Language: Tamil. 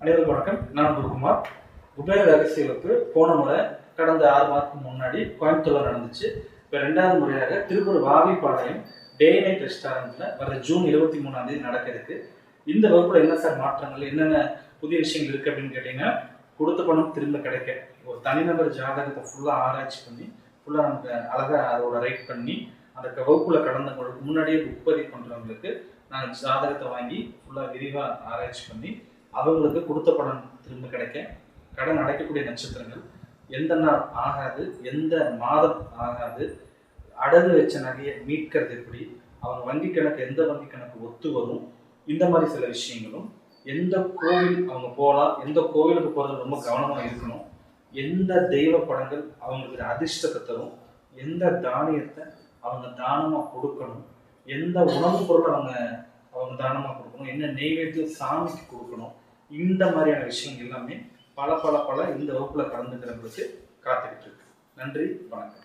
அனைவருக்கும் வணக்கம். நான் குருகுமார் குபேர ரகசிய வகுப்பு போன முறை கடந்த ஆறு மாதத்துக்கு முன்னாடி கோயம்புத்தூர்ல நடந்துச்சு. இப்போ ரெண்டாவது முறையாக திருப்பூர் வாவிப்பாளையம் டே நைட் ரெஸ்டாரண்ட்ல வர ஜூன் இருபத்தி மூணாம் தேதி நடக்க இந்த வகுப்புல என்ன சார் மாற்றங்கள்? என்னென்ன புதிய விஷயங்கள் இருக்கு அப்படின்னு கேட்டீங்கன்னா கொடுத்த பணம் திரும்ப கிடைக்க. ஒரு தனிநபர் ஜாதகத்தை ஃபுல்லாக ஆராய்ச்சி பண்ணி ஃபுல்லாக நமக்கு அழகாக அதோட ரைட் பண்ணி அந்த வகுப்புல கடந்தவங்களுக்கு முன்னாடியே புக் பதிவு பண்ணுறவங்களுக்கு நாங்கள் ஜாதகத்தை வாங்கி ஃபுல்லாக விரிவாக ஆராய்ச்சி பண்ணி அவங்களுக்கு கொடுத்த பணம் திரும்ப கிடைக்க கடன் அடைக்கக்கூடிய நட்சத்திரங்கள் எந்த நாள் ஆகாது எந்த மாதம் ஆகாது அடகு வச்ச நகையை மீட்கிறது எப்படி அவங்க வங்கி கணக்கு எந்த வங்கி கணக்கு ஒத்து வரும் இந்த மாதிரி சில விஷயங்களும் எந்த கோவில் அவங்க போகலாம் எந்த கோவிலுக்கு போகிறது ரொம்ப கவனமாக இருக்கணும் எந்த தெய்வ படங்கள் அவங்களுக்கு அதிர்ஷ்டத்தை தரும் எந்த தானியத்தை அவங்க தானமாக கொடுக்கணும் எந்த உணவுப் பொருள் அவங்க அவங்க தானமாக கொடுக்கணும் என்ன நெய்வேத்தியம் சாமிக்கு கொடுக்கணும் இந்த மாதிரியான விஷயங்கள் எல்லாமே பல பல பல இந்த வகுப்புல கலந்துக்கிறவங்களுக்கு காத்துக்கிட்டு இருக்கு. நன்றி வணக்கம்.